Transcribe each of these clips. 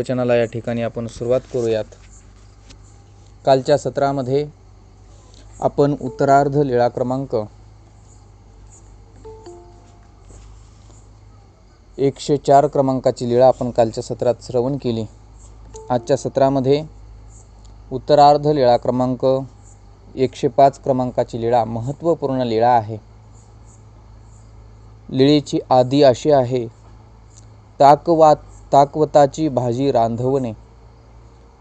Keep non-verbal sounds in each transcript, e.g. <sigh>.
वचनाला या ठिकाणी आपण सुरुवात करूयात. कालच्या सत्रामध्ये आपण उत्तरार्ध लीळा क्रमांक एकशे चार क्रमांकाची लीळा आपण कालच्या सत्रात श्रवण केली. आजच्या सत्रामध्ये उत्तरार्ध लीळा क्रमांक एकशे पाच क्रमांकाची लीळा महत्त्वपूर्ण लीळा आहे. लीळेची आधी अशी आहे ताकवात ताकवताची भाजी रांधवणे.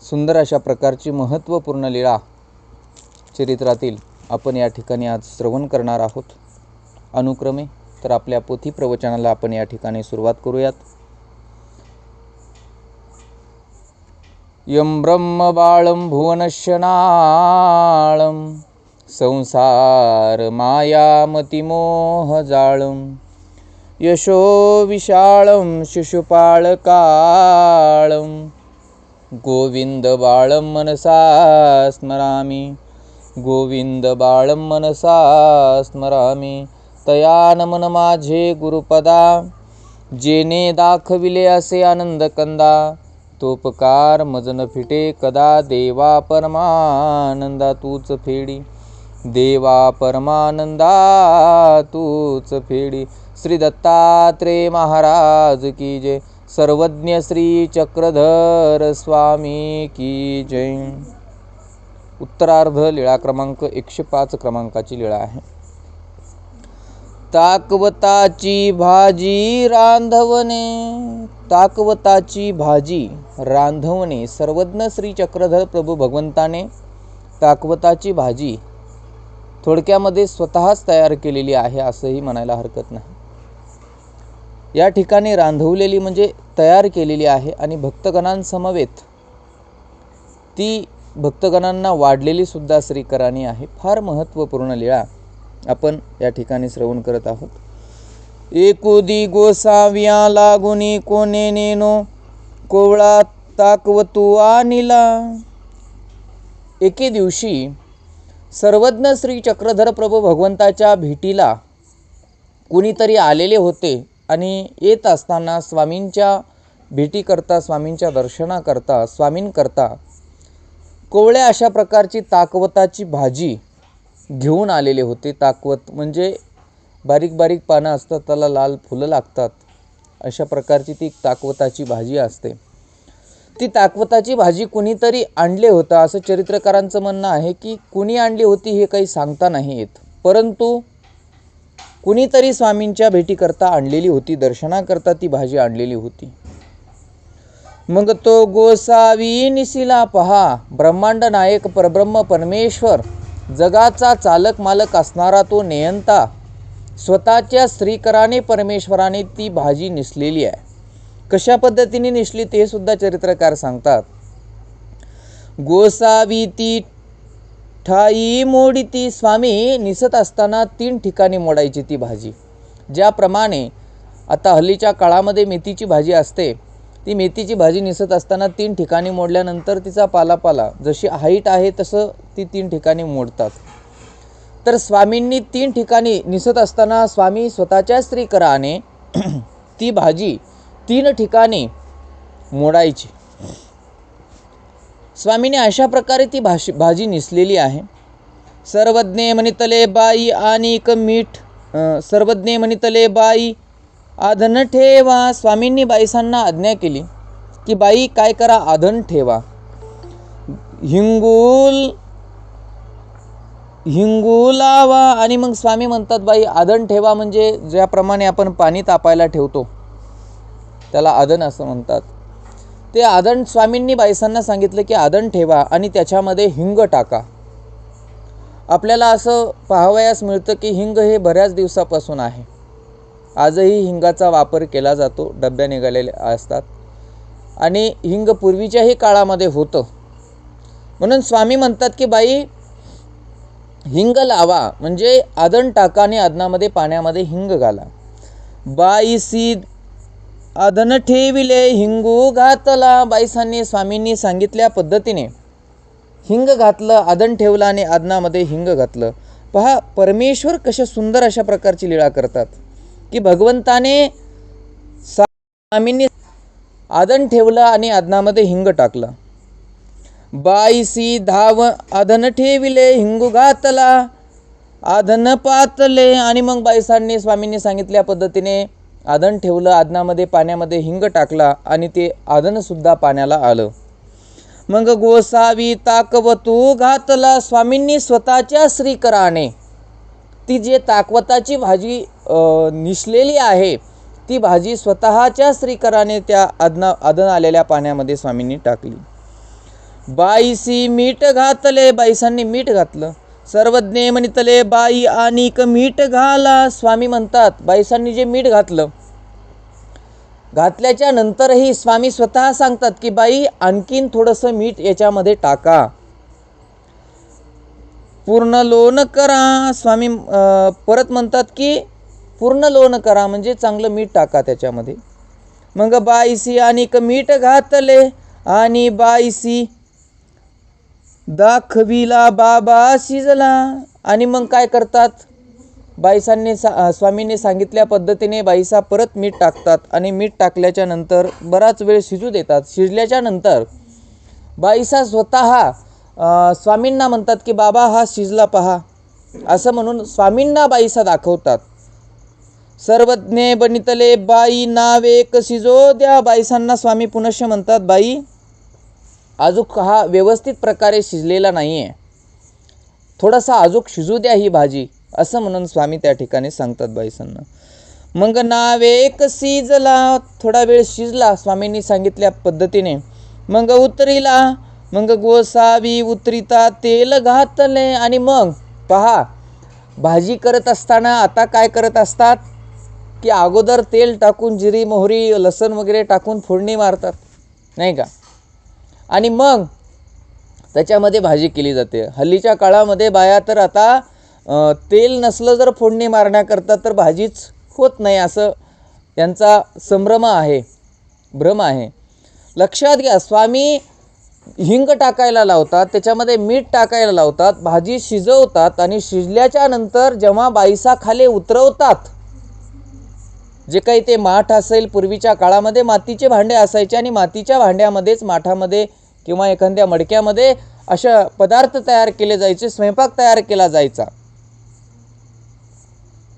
सुंदर अशा प्रकारची महत्त्वपूर्ण लीळा चरित्रातील आपण या ठिकाणी आज श्रवण करणार आहोत. अनुक्रमे तर आपल्या पोथी प्रवचनाला आपण या ठिकाणी सुरुवात करूयात. यं ब्रह्मबाळं भुवनशनाळम संसार मायामतिमोहजाळं यशो विशाळं शिशुपाळकाळं गोविन्दबाळं मनसा स्मरामि. गोविन्दबाळं मनसा स्मरामि. तया नमन माझे गुरुपदा. जेने दाखविले असे आनंदकंदा तोपकार मजन फिटे कदा देवा परमानंदा तूच फेडी. देवा परमानंदा तूच फेडी. श्री दत्तात्रे महाराज की जय. सर्वज्ञ श्री चक्रधर स्वामी की जय. उत्तरार्ध लीळा क्रमांक एकशे पाच क्रमांकाची लीळा आहे. ताकवताची भाजी रांधवने ताकवताची भाजी रांधवणे. सर्वज्ञ श्री चक्रधर प्रभू भगवंताने ताकवताची भाजी थोडक्यामध्ये स्वतःच तयार केलेली आहे असंही म्हणायला हरकत नाही. या ठिकाणी रांधवलेली म्हणजे तयार केलेली आहे आणि भक्तगणांसमवेत ती भक्तगणांना वाढलेली सुद्धा श्रीकराणी आहे. फार महत्त्वपूर्ण लीळा आपण या ठिकाणी श्रवण करत आहोत. एकुदी गोसाव्या लागुनी कोणे नेनो कोवळा ताकवतू आणिला. एके दिवशी सर्वज्ञ श्री चक्रधर प्रभू भगवंताच्या भेटीला कुणीतरी आलेले होते आणि येत असताना स्वामींच्या भेटीकरता स्वामींच्या दर्शनाकरता स्वामींकरता कोवळ्या अशा प्रकारची ताकवताची भाजी घेऊन आलेले होते. ताकवत म्हणजे बारीक बारीक पानं असतात त्याला लाल फुलं लागतात. अशा प्रकारची ती ताकवताची भाजी असते. ती ताकवताची भाजी कुणीतरी आणले होतं. असं चरित्रकारांचं म्हणणं आहे की कुणी आणली होती हे काही सांगता नाही येत परंतु कुणीतरी स्वामींच्या भेटीकरता आणलेली होती दर्शनाकरता ती भाजी आणलेली होती. मग तो गोसावी निसिला पहा. ब्रह्मांड नायक परब्रह्म परमेश्वर. जगाचा चालक मालक असणारा तो नेयंता. स्वतःच्या स्त्रीकराने परमेश्वराने ती भाजी निसलेली आहे. कशा पद्धतीने नेसली ते सुद्धा चरित्रकार सांगतात. गोसावी ती ठाई मोडी ती स्वामी निसत असताना तीन ठिकाणी मोडायची ती भाजी. ज्याप्रमाणे आता हल्लीच्या काळामध्ये मेथीची भाजी असते ती मेथीची भाजी निसत असताना तीन ठिकाणी मोडल्यानंतर तिचा पालापाला जशी हाईट आहे तसं ती तीन ठिकाणी मोडतात. तर स्वामींनी तीन ठिकाणी निसत असताना स्वामी स्वतःच्या स्त्रीकराने ती भाजी तीन ठिकाणी मोडायची. स्वामीने अशा प्रकारे ती भाषी भाजी निसलेली आहे. सर्वज्ञे म्हणितले बाई आणि एक मीठ सर्वज्ञे म्हणितले बाई आधन ठेवा. स्वामींनी बाईसांना आज्ञा केली की बाई काय करा आधन ठेवा. हिंगूल हिंगू लावा. आणि मग स्वामी म्हणतात बाई आधन ठेवा म्हणजे ज्याप्रमाणे आपण पाणी तापायला ठेवतो. त्याला आदन असं म्हणतात. ते आदन स्वामींनी बाईसांना सांगितलं की आदन ठेवा आणि त्याच्यामध्ये हिंग टाका. आपल्याला असं पाहावयास मिळतं की हिंग हे बऱ्याच दिवसापासून आहे. आजही हिंगाचा वापर केला जातो डब्या निघालेले असतात. आणि हिंग पूर्वीच्याही काळामध्ये होतं. म्हणून स्वामी म्हणतात की बाई हिंग लावा म्हणजे आदन टाका आणि आदनामध्ये पाण्यामध्ये हिंग घाला. बाईसी आदन ठेविले हिंगू घातला बाईसांनी स्वामींनी सांगितल्या पद्धतीने हिंग घातलं आदन ठेवलं आणि आदनामध्ये हिंग घातलं पहा परमेश्वर कशा सुंदर अशा प्रकारची लीळा करतात की भगवंताने स्वामींनी आदन ठेवलं आणि आदनामध्ये हिंग टाकलं बाईसी धाव आधन ठेविले हिंगू घातला आधन पातले आणि मग बाईसांनी स्वामींनी सांगितल्या पद्धतीने आदण ठेवलं आदनामध्ये पाण्यामध्ये हिंग टाकला आणि ते आदनसुद्धा पाण्याला आलं. मग गोसावी ताकवतू घातला स्वामींनी स्वतःच्या श्रीकराने. ती जे ताकवताची भाजी निसलेली आहे ती भाजी स्वतःच्या श्रीकराने त्या आदना आदन आलेल्या पाण्यामध्ये स्वामींनी टाकली. बाईसी मीठ घातले बाईसांनी मीठ घातलं. सर्वज्ञे म्हणितले बाई आणिक मीठ घाला स्वामी म्हणतात. बाईसांनी जे मीठ घातलं घातल्याच्या नंतरही स्वामी स्वतः सांगतात की बाई आणखीन थोडंसं मीठ याच्यामध्ये टाका. पूर्ण लोण करा. स्वामी परत म्हणतात की पूर्ण लोण करा म्हणजे चांगलं मीठ टाका त्याच्यामध्ये. मग बाईसी आणि मीठ घातले आणि बाईसी दाखविला बाबा शिजला. आणि मग काय करतात? बाईसांनी सा स्वामीने स्वामींनी सांगितल्या पद्धतीने बाईसा परत मीठ टाकतात. आणि मीठ टाकल्याच्या नंतर बराच वेळ शिजू देतात. शिजल्याच्या नंतर बाईसा स्वतः स्वामींना म्हणतात की बाबा हा शिजला पहा. असं म्हणून स्वामींना बाईसा दाखवतात. सर्वज्ञे बनितले बाई नावे शिजो द्या. बाईसांना स्वामी पुनश्य म्हणतात बाई अजूक हा व्यवस्थित प्रकारे शिजलेला नाही आहे थोडासा अजूक शिजू द्या ही भाजी असं म्हणून स्वामी त्या ठिकाणी सांगतात बाईसांना. मग नावेक शिजला थोडा वेळ शिजला स्वामींनी सांगितल्या पद्धतीने. मग उतरीला मग गोसावी उतरिता तेल घातले आणि मग पहा भाजी करत असताना आता काय करत असतात? की अगोदर तेल टाकून जिरी मोहरी लसण वगैरे टाकून फोडणी मारतात. नाही का? आणि मग त्याच्यामध्ये भाजी केली जाते. हल्लीच्या काळामध्ये बाया तर आता तेल नसलं जर फोडणी मारण्याकरता तर भाजीच होत नाही असं त्यांचा संभ्रम आहे. भ्रम आहे. लक्षात घ्या स्वामी हिंग टाकायला लावतात त्याच्यामध्ये मीठ टाकायला लावतात भाजी शिजवतात आणि शिजल्याच्या नंतर जेव्हा बाईसा खाली उतरवतात जे काही ते माठ असेल पूर्वीच्या काळामध्ये मातीचे भांडे असायचे आणि मातीच्या भांड्यामध्येच माठामध्ये किंवा एखाद्या मडक्यामध्ये अशा पदार्थ तयार केले जायचे स्वयंपाक तयार केला जायचा.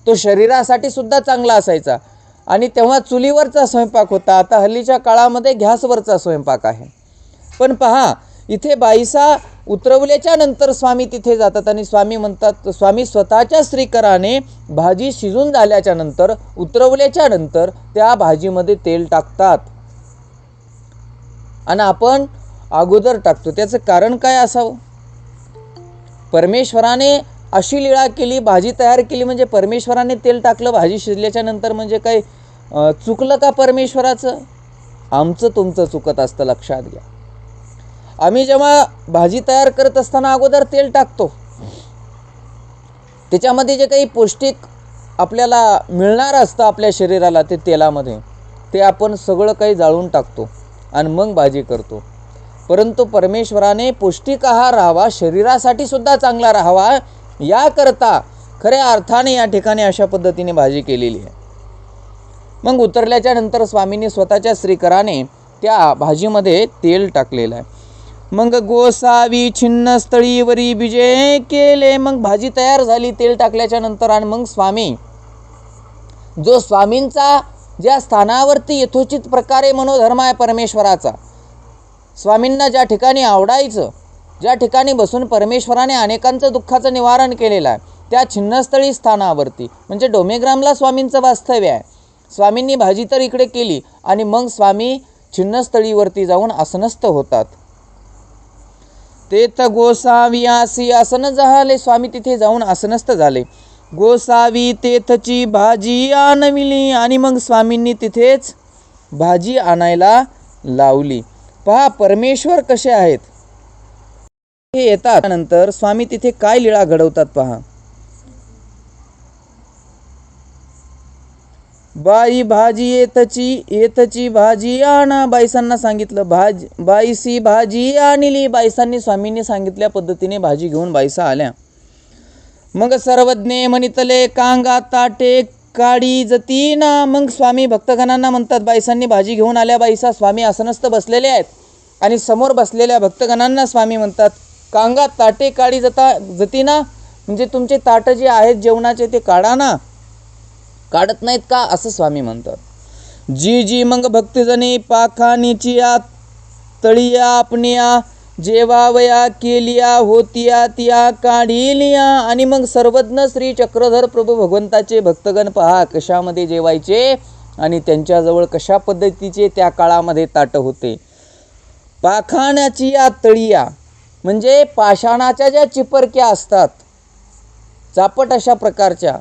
तो शरीरासाठी सुद्धा चांगला असायचा. आणि तेव्हा चुलीवरचा स्वयंपाक होता. आता हल्लीच्या काळामध्ये गॅसवरचा स्वयंपाक आहे. पण पहा इथे बाईसा उतरवल्याच्या नंतर स्वामी तिथे जातात आणि स्वामी म्हणतात स्वामी स्वतःच्या श्रीकराने भाजी शिजून झाल्याच्यानंतर उतरवल्याच्या नंतर त्या भाजीमध्ये तेल टाकतात. आणि आपण अगोदर टाकतो. त्याचं कारण काय असावं? परमेश्वराने अशी लीळा केली भाजी तयार केली म्हणजे परमेश्वराने तेल टाकलं भाजी शिजल्याच्या नंतर म्हणजे काही चुकलं का परमेश्वराचं? आमचं तुमचं चुकत असतं लक्षात घ्या. आम्ही जेव्हा भाजी तयार करत असताना अगोदर तेल टाकतो त्याच्यामध्ये जे काही पौष्टिक आपल्याला मिळणार असतं आपल्या शरीराला ते तेलामध्ये ते आपण सगळं काही जाळून टाकतो आणि मग भाजी करतो. परंतु परमेश्वराने पौष्टिक आहार राहावा शरीरासाठी सुद्धा चांगला राहावा याकरता खऱ्या अर्थाने या ठिकाणी अशा पद्धतीने भाजी केलेली आहे. मग उतरल्याच्या नंतर स्वामींनी स्वतःच्या श्रीकराने त्या भाजीमध्ये तेल टाकलेलं आहे. मग गोसावी छिन्न स्थळीवरी विजय केले मग भाजी तयार झाली तेल टाकल्याच्या नंतर आणि मग स्वामी जो स्वामींचा ज्या स्थानावरती यथोचित प्रकारे मनोधर्म आहे परमेश्वराचा स्वामींना ज्या ठिकाणी आवडायचं ज्या ठिकाणी बसून परमेश्वराने अनेकांचं दुःखाचं निवारण केलेलं आहे त्या छिन्नस्थळी स्थानावरती. म्हणजे डोमेग्रामला स्वामींचं वास्तव्य आहे. स्वामींनी भाजी तर इकडे केली आणि मग स्वामी छिन्नस्थळीवरती जाऊन आसनस्थ होतात. तेथ गोसावी आसन झाले स्वामी तिथे जाऊन आसनस्थ झाले. गोसावी तेथची भाजी आणविली आणि मग स्वामींनी तिथेच भाजी आणायला लावली. पहा परमेश्वर कसे आहेत. हे येतात. नंतर स्वामी तिथे काय लीळा घडवतात पहा. बाई भाजी येतची येतची भाजी आणा बाईसांना सांगितलं भाज बाईसी भाजी आणली. बाईसांनी स्वामींनी सांगितल्या पद्धतीने भाजी घेऊन बाईसा आल्या. मग सर्वज्ञे म्हणितले कांगा ताटे काळी जती ना मग स्वामी भक्तगणांना म्हणतात बाईसांनी भाजी घेऊन आल्या बाईसा स्वामी आसनस्थ बसलेले आहेत. आणि समोर बसलेल्या भक्तगणांना स्वामी म्हणतात कांगा ताटे काडी जता जती ना म्हणजे तुमचे ताटं जे आहेत जेवणाचे ते काढा ना. काढत नाहीत का? असं स्वामी म्हणतात. जी जी मग भक्तजनी पाखानीची या तळिया आपणिया जेवावया केलिया होतिया तिया काढिलिया. आणि मग सर्वज्ञ श्री चक्रधर प्रभू भगवंताचे भक्तगण पहा कशामध्ये जेवायचे आणि त्यांच्याजवळ कशा पद्धतीचे त्या काळामध्ये ताट होते. पाखाण्याची या तळिया म्हणजे पाषाणाच्या ज्या चिपरक्या असतात चापट अशा प्रकारच्या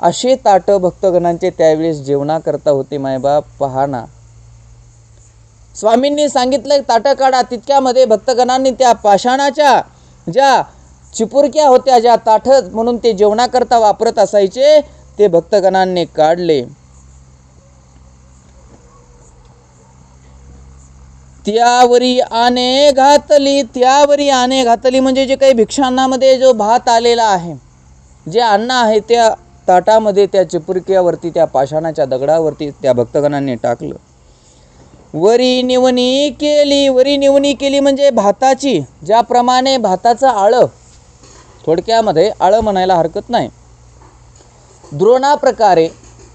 असे ताटं भक्तगणांचे त्यावेळेस जेवणाकरता होते मायबाप पहाना स्वामींनी सांगितलं ताटं काढा तितक्यामध्ये भक्तगणांनी त्या पाषाणाच्या ज्या चिपुरक्या होत्या ज्या ताठं म्हणून ते जेवणाकरता वापरत असायचे ते भक्तगणांनी काढले. त्यावरी आने घातली त्यावरी आने घातली म्हणजे जे काही भिक्षांनामध्ये जो भात आलेला आहे जे अन्न आहे त्या ताटामध्ये त्या चिपुरक्यावरती त्या पाषाणाच्या दगडावरती त्या भक्तगणांनी टाकलं. वरी निवणी केली वरी निवणी केली म्हणजे भाताची ज्याप्रमाणे भाताचं आळं थोडक्यामध्ये आळं म्हणायला हरकत नाही. द्रोणाप्रकारे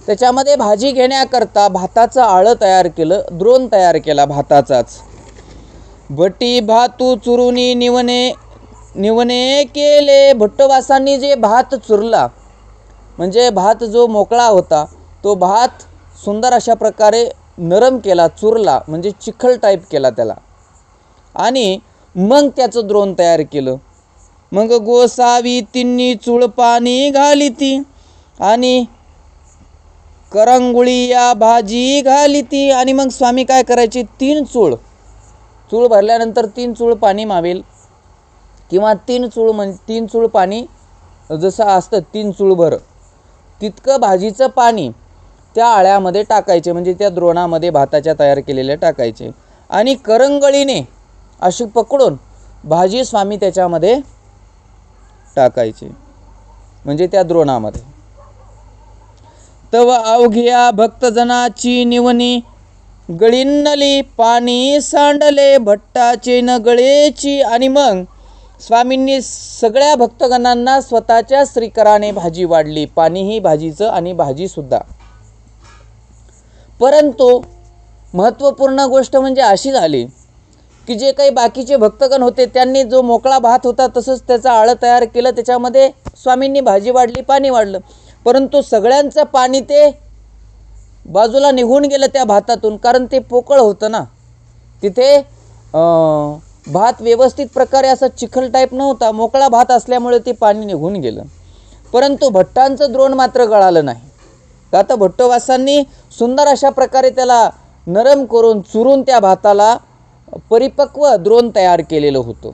त्याच्यामध्ये भाजी घेण्याकरता भाताचं आळं तयार केलं द्रोण तयार केला भाताचाच. भटी भातू चुरुनी निवणे निवणे केले. भट्टवासांनी जे भात चुरला म्हणजे भात जो मोकळा होता तो भात सुंदर अशा प्रकारे नरम केला चुरला म्हणजे चिखल टाईप केला त्याला. आणि मग त्याचं द्रोण तयार केलं. मग गोसावी तिन्ही चूळ पाणी घाली ती. आणि करंगुळी या भाजी घाली ती. आणि मग स्वामी काय करायचे? तीन चूळ. चूळ भरल्यानंतर तीन चूळ पाणी मावेल. किंवा तीन चूळ म्हण तीन चूळ पाणी जसं असतं तीन चूळ भर. तितकं भाजीचं पाणी. त्या आळ्यामध्ये टाकायचे म्हणजे त्या द्रोणामध्ये भाताच्या तयार केलेल्या टाकायचे. आणि करंगळीने अशी पकडून भाजी स्वामी त्याच्यामध्ये टाकायचे म्हणजे त्या द्रोणामध्ये. तव अवघ्या भक्तजनाची निवनी गळीन्नली पाणी सांडले भट्टाचे न गळेची. आणि मग स्वामींनी सगळ्या भक्तगणांना स्वतःच्या श्रीकराने भाजी वाढली. पाणीही भाजीचं आणि भाजीसुद्धा. परंतु महत्त्वपूर्ण गोष्ट म्हणजे अशी झाली की जे काही बाकीचे भक्तगण होते त्यांनी जो मोकळा भात होता तसंच त्याचं आळं तयार केलं त्याच्यामध्ये स्वामींनी भाजी वाढली पाणी वाढलं. परंतु सगळ्यांचं पाणी ते बाजूला निघून गेलं त्या भातातून कारण ते पोकळ होतं ना. तिथे भात व्यवस्थित प्रकारे असा चिखल टाईप नव्हता मोकळा भात असल्यामुळे ते पाणी निघून गेलं. परंतु भट्टांचं द्रोण मात्र गळालं नाही. आता भट्टवासांनी सुंदर अशा प्रकारे त्याला नरम करून चुरून त्या भाताला परिपक्व द्रोण तयार केलेलं होतं.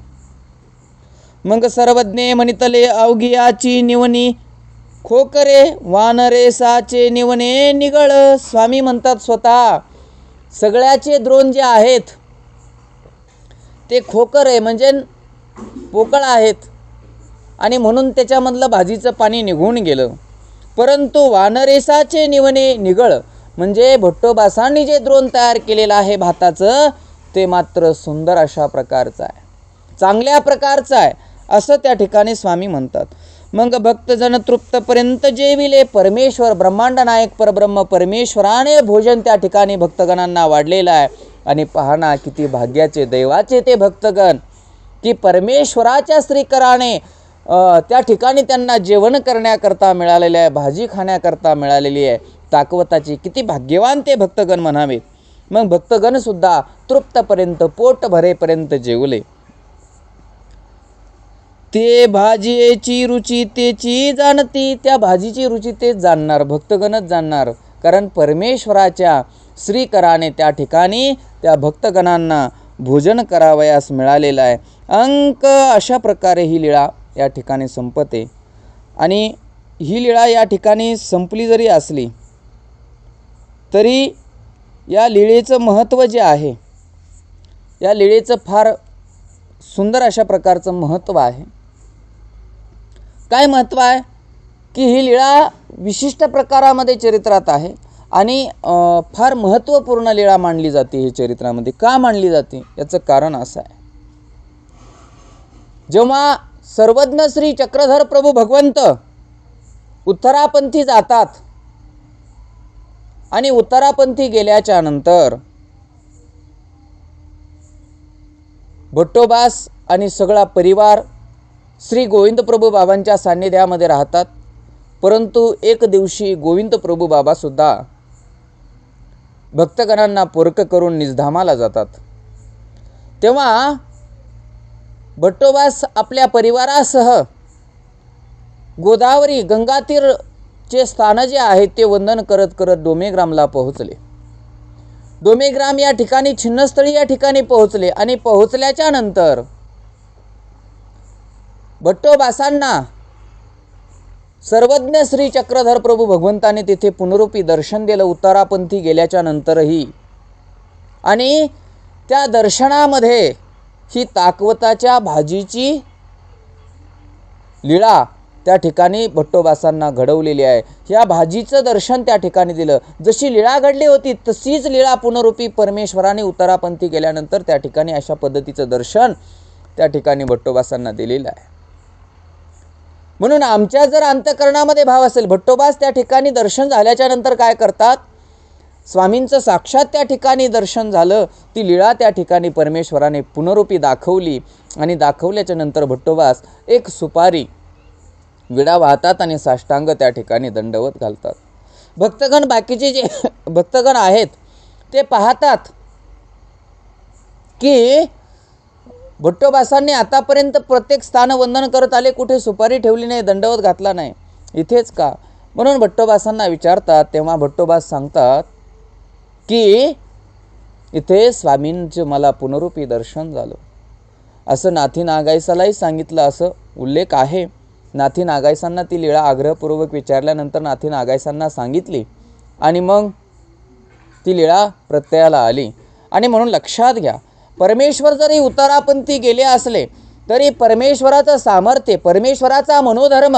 मग सर्वज्ञे म्हणितले अवघियाची निवणी खोकरे वानरे साचे निवणे निगळ. स्वामी म्हणतात स्वतः सगळ्याचे द्रोण जे आहेत ते खोकर आहे म्हणजे पोकळ आहेत. आणि म्हणून त्याच्यामधलं भाजीचं पाणी निघून गेलं. परंतु वानरेसाचे निवणे निगळ. म्हणजे भट्टोबासांनी जे द्रोण तयार केलेलं आहे भाताचं ते मात्र सुंदर अशा प्रकारचं आहे. चांगल्या प्रकारचं आहे असं त्या ठिकाणी स्वामी म्हणतात. मग भक्तजन तृप्तपर्यंत जेविले परमेश्वर ब्रह्मांड नायक परब्रह्म परमेश्वराने भोजन त्या ठिकाणी भक्तगणांना वाढलेलं आहे. आणि पाहना किती भाग्याचे दैवाचे ते भक्तगण. की परमेश्वराच्या श्रीकराने त्या ठिकाणी त्यांना जेवण करण्याकरता मिळालेले आहे भाजी खाण्याकरता मिळालेली आहे. ताकवताची किती भाग्यवान ते भक्तगण म्हणावे. मग भक्तगणसुद्धा तृप्तपर्यंत पोट भरेपर्यंत जेवले. ते भाजीची रुची तेची जाणती त्या भाजीची रुची तेच जाणणार भक्तगणच जाणणार. कारण परमेश्वराच्या श्रीकराने त्या ठिकाणी त्या भक्तगणांना भोजन करावयास मिळालेलं आहे. अंक अशा प्रकारे ही लीळा या ठिकाणी संपते. आणि ही लीळा या ठिकाणी संपली जरी असली तरी या लिळेचं महत्त्व जे आहे या लिळेचं फार सुंदर अशा प्रकारचं महत्त्व आहे. काय महत्त्व आहे? की ही लीळा विशिष्ट प्रकारामध्ये चरित्रात आहे आणि फार महत्त्वपूर्ण लीळा मांडली जाते ही चरित्रामध्ये. का मांडली जाते? याचं कारण असं आहे. जेव्हा सर्वज्ञ श्री चक्रधर प्रभू भगवंत उत्तरापंथी जातात. आणि उत्तरापंथी गेल्याच्यानंतर भट्टोबास आणि सगळा परिवार श्री गोविंद प्रभू बाबांच्या सान्निध्यामध्ये राहतात. परंतु एक दिवशी गोविंद प्रभू बाबासुद्धा भक्तगणांना पोरक करून निजधामाला जातात. तेव्हा भट्टोबास आपल्या परिवारासह गोदावरी गंगातीरचे स्थानं जे आहेत ते वंदन करत करत डोमेग्रामला पोहोचले. डोमेग्राम या ठिकाणी छिन्नस्थळी या ठिकाणी पोहोचले आणि पोहोचल्याच्या नंतर भट्टोबासांना सर्वज्ञ श्री चक्रधर प्रभू भगवंताने तिथे पुनरुपी दर्शन दिलं. उत्तरापंथी गेल्याच्या नंतरही आणि त्या दर्शनामध्ये ही ताकवताच्या भाजीची लीळा त्या ठिकाणी भट्टोबासांना घडवलेली आहे. या भाजीचं दर्शन त्या ठिकाणी दिलं. जशी लीळा घडली होती तशीच लीळा पुनरुपी परमेश्वराने उत्तरापंथी केल्यानंतर त्या ठिकाणी अशा पद्धतीचं दर्शन त्या ठिकाणी भट्टोबासांना दिलेलं आहे. म्हणून आमच्या जर अंतकरणामध्ये भाव असेल भट्टोबास त्या ठिकाणी दर्शन झाल्याच्यानंतर काय करतात? स्वामींचं साक्षात त्या ठिकाणी दर्शन झालं ती लीळा त्या ठिकाणी परमेश्वराने पुनरुपी दाखवली आणि दाखवल्याच्या नंतर भट्टोबास एक सुपारी विडा वाहतात आणि साष्टांग त्या ठिकाणी दंडवत घालतात. भक्तगण बाकीचे जे <laughs> भक्तगण आहेत ते पाहतात की भट्टोबासांनी आतापर्यंत प्रत्येक स्थान वंदन करत आले कुठे सुपारी ठेवली नाही दंडवत घातला नाही. इथेच का? म्हणून भट्टोबासांना विचारतात तेव्हा भट्टोबास सांगतात की इथे स्वामींचं मला पुनरुपी दर्शन झालं. असं नाथी नागायसालाही सांगितलं असं उल्लेख आहे. नाथी नागायसांना ती लीळा आग्रहपूर्वक विचारल्यानंतर नाथी नागायसांना सांगितली आणि मग ती लीळा प्रत्ययाला आली. आणि म्हणून लक्षात घ्या परमेश्वर जरी उतारापंथी गेले असले तरी परमेश्वराचं सामर्थ्य परमेश्वराचा मनोधर्म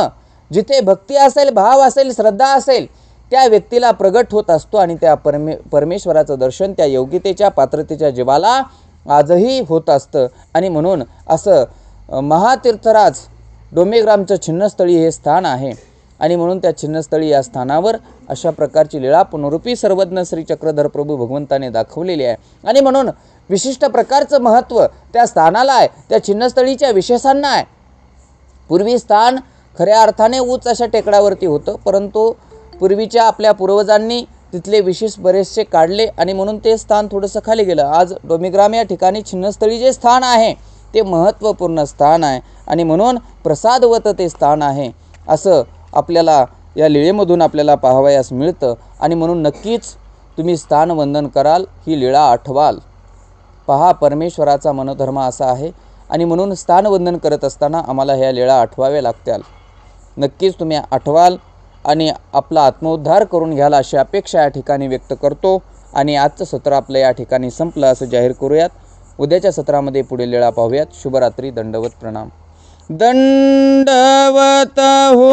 जिथे भक्ती असेल भाव असेल श्रद्धा असेल त्या व्यक्तीला प्रगट होत असतो आणि त्या परमे परमेश्वराचं दर्शन त्या योग्यतेच्या पात्रतेच्या जीवाला आजही होत असतं. आणि म्हणून असं महातीर्थराज डोमेग्रामचं छिन्नस्थळी हे स्थान आहे. आणि म्हणून त्या छिन्नस्थळी या स्थानावर अशा प्रकारची लीळा पुनरुपी सर्वज्ञ श्री चक्रधर प्रभू भगवंताने दाखवलेली आहे. आणि म्हणून विशिष्ट प्रकारचं महत्त्व त्या स्थानाला आहे त्या छिन्नस्थळीच्या विशेषांना आहे. पूर्वी स्थान खऱ्या अर्थाने उच अशा टेकडावरती होतं परंतु पूर्वीच्या आपल्या पूर्वजांनी तिथले विशेष बरेचसे काढले आणि म्हणून ते स्थान थोडंसं खाली गेलं. आज डोमिग्राम या ठिकाणी छिन्नस्थळी जे स्थान आहे ते महत्त्वपूर्ण स्थान आहे आणि म्हणून प्रसादवत ते स्थान आहे. असं आपल्याला या लीळेमधून आपल्याला पाहावयास मिळतं आणि म्हणून नक्कीच तुम्ही स्थान वंदन कराल ही लीळा आठवाल. पहा परमेश्वराचा मनोधर्म असा आहे आणि म्हणून स्थानवंदन करत असताना आम्हाला ह्या लीळा आठवाव्या लागत्याल. नक्कीच तुम्ही आठवाल आणि आपला आत्मोद्धार करून घ्याल अशी अपेक्षा या ठिकाणी व्यक्त करतो. आणि आजचं सत्र आपलं या ठिकाणी संपलं असं जाहीर करूयात. उद्याच्या सत्रामध्ये पुढील लीळा पाहूयात. शुभरात्री दंडवत प्रणाम. दंडवत हो.